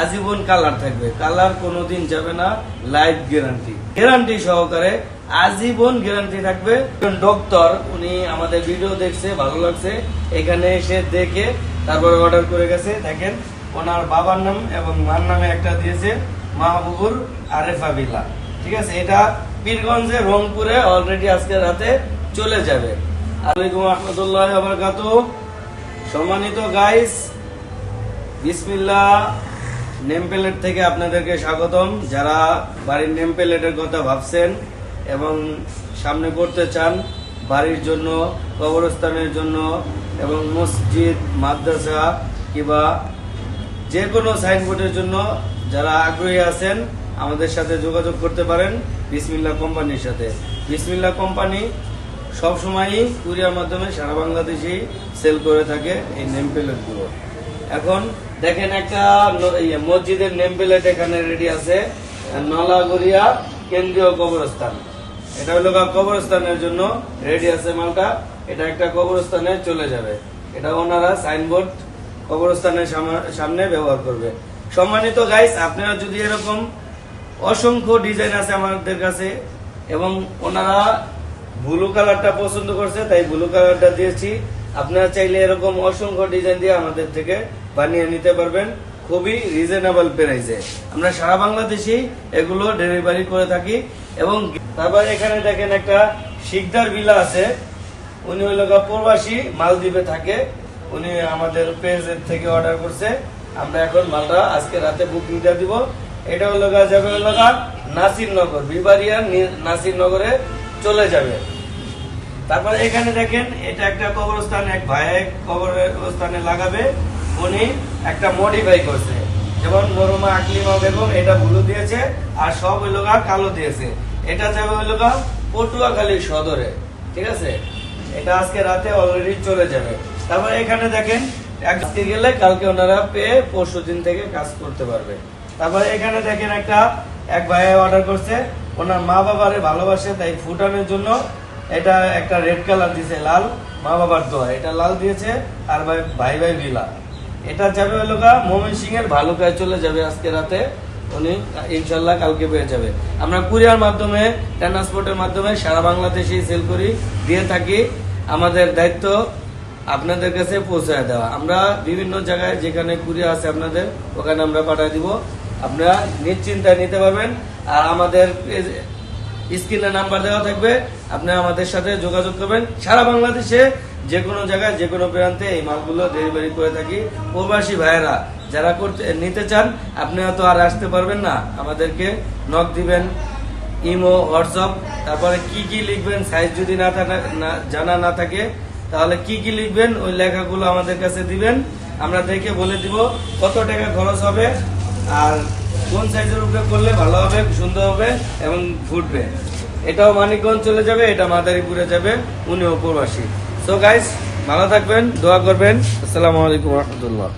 আজীবন কালার থাকবে। কালার কোনোদিন যাবে না লাইফ গ্যারান্টি গ্যারান্টি সহকারে আজীবন গ্যারান্টি থাকবে। ডক্টর উনি আমাদের ভিডিও দেখছে, ভালো লাগছে। এখানে এসে দেখে তারপরে অর্ডার করে গেছে। দেখেন, ওনার বাবার নাম এবং মার নামে একটা দিয়েছে, মাহবুবুর আরেফা বিল্লা। ঠিক আছে, এটা পীরগঞ্জে, রংপুরে অলরেডি আজকে রাতে চলে যাবে। আলাইকুম রহমতুল্লাহ আবরকাত সম্মানিত গাইস বিসমিল্লাহ। নেম প্লেট থেকে আপনাদেরকে স্বাগতম। যারা বাড়ির নেম প্লেটের কথা ভাবছেন এবং সামনে করতে চান, বাড়ির জন্য, কবরস্থানের জন্য এবং মসজিদ, মাদ্রাসা কিংবা যে কোনো সাইনবোর্ডের জন্য যারা আগ্রহী আছেন, আমাদের সাথে যোগাযোগ করতে পারেন বিসমিল্লা কোম্পানির সাথে। বিসমিল্লা কোম্পানি সবসময়ই কুরিয়ার মাধ্যমে সারা বাংলাদেশেই সেল করে থাকে এই নেম প্লেটগুলো এখন দেখেন একটা ইয়ে, মসজিদের নেম প্লেট এখানে রেডি আছে। নলাগড়িয়া কেন্দ্রীয় কবরস্থান। এটা হলো কবরস্থানের জন্য রেডি আছে মালটা। এটা একটা কবরস্থানে চলে যাবে। এটা ওনারা সাইনবোর্ড কবরস্থানের সামা- সামনে ব্যবহার করবে। সম্মানিত গাইস আপনারা যদি এরকম অসংখ্য ডিজাইন আছে আমাদের কাছে এবং ওনারা ব্লু কালারটা পছন্দ করছে তাই ব্লু কালারটা দিয়েছি। আপনারা চাইলে এরকম অসংখ্য ডিজাইন দিয়ে আমাদের থেকে বানিয়ে নিতে পারবেন খুবই রিজনেবল প্রাইসে আমরা সারা বাংলাদেশেই এগুলো ডেলিভারি করে থাকি এবং তারপর এখানে দেখেন একটা শিকদার বিলা আছে। উনি হইল প্রবাসী, মালদ্বীপে থাকে। উনি আমাদের পেজের থেকে অর্ডার করছে। আমরা এখন মালটা আজকে রাতে বুকিং দিয়ে দিব। এটা হলো যাবে হলো নাসিরনগর বিবারিয়া নাসিরনগরে চলে যাবে। তারপর এখানে দেখেন এটা একটা কবরস্থান, এক ভাই কবরস্থানে লাগাবে। উনি একটা মডিফাই করছে। যেমন মরুমা, আকলিমা, বেগম, এটা ব্লু দিয়েছে আর সব হইল কালো দিয়েছে। এটা যাবে হইল পটুয়াখালী সদরে, ঠিক আছে? এটা আজকে রাতে অলরেডি চলে যাবে। তারপর এখানে দেখেন আজকে গেলে কালকে ওনারা পেয়ে পরশু দিন থেকে কাজ করতে পারবে। তারপর এখানে দেখেন একটা, এক ভাই অর্ডার করছে, ওনার মা বাবারে ভালোবাসে, তাই ফুটানোর জন্য এটা একটা রেড কালার দিয়েছে, লাল মা বাবার দোয়া। এটা লাল দিয়েছে, আর ভাই ভাই ভাই বিলা এটা যাবে গা মোমিন সিং এর ভালুকায় চলে যাবে আজকে রাতে। উনি, ইনশাল্লাহ কালকে পেয়ে যাবে। আমরা কুরিয়ার মাধ্যমে, ট্রান্সপোর্টের মাধ্যমে সারা বাংলাদেশে সেল করি, দিয়ে থাকি। আমাদের দায়িত্ব আপনাদের কাছে পৌঁছায় দেওয়া। আমরা বিভিন্ন জায়গায় যেখানে কুরিয়ার আছে আপনাদের, ওখানে আমরা পাঠিয়ে দিব। আপনারা নিশ্চিন্তায় নিতে পারবেন। আর আমাদের স্ক্রিনে নাম্বার দেওয়া থাকবে। আপনারা আমাদের সাথে যোগাযোগ করবেন। সারা বাংলাদেশে যে কোনো জায়গায় যে কোনো প্রান্তে এই মালগুলো ডেলিভারি করে থাকি। প্রবাসী ভাইয়েরা, যারা করতে নিতে চান আপনারা তো আর আসতে পারবেন না। আমাদেরকে নক দিবেন ইমো হোয়াটসঅ্যাপ তারপরে কি কি লিখবেন সাইজ যদি না- জানা না থাকে, তাহলে কি কি লিখবেন, ওই লেখাগুলো আমাদের কাছে দিবেন। আমরা দেখে বলে দিব কত টাকা খরচ হবে আর কোন সাইজের উপরে করলে ভালো হবে, সুন্দর হবে এবং ফুটবে এটাও মানিকগঞ্জ চলে যাবে, এটা মাদারীপুরে যাবে, উনিও প্রবাসী। সো গাইস ভালো থাকবেন দোয়া করবেন। আসসালামু আলাইকুম রহমতুল্লাহ।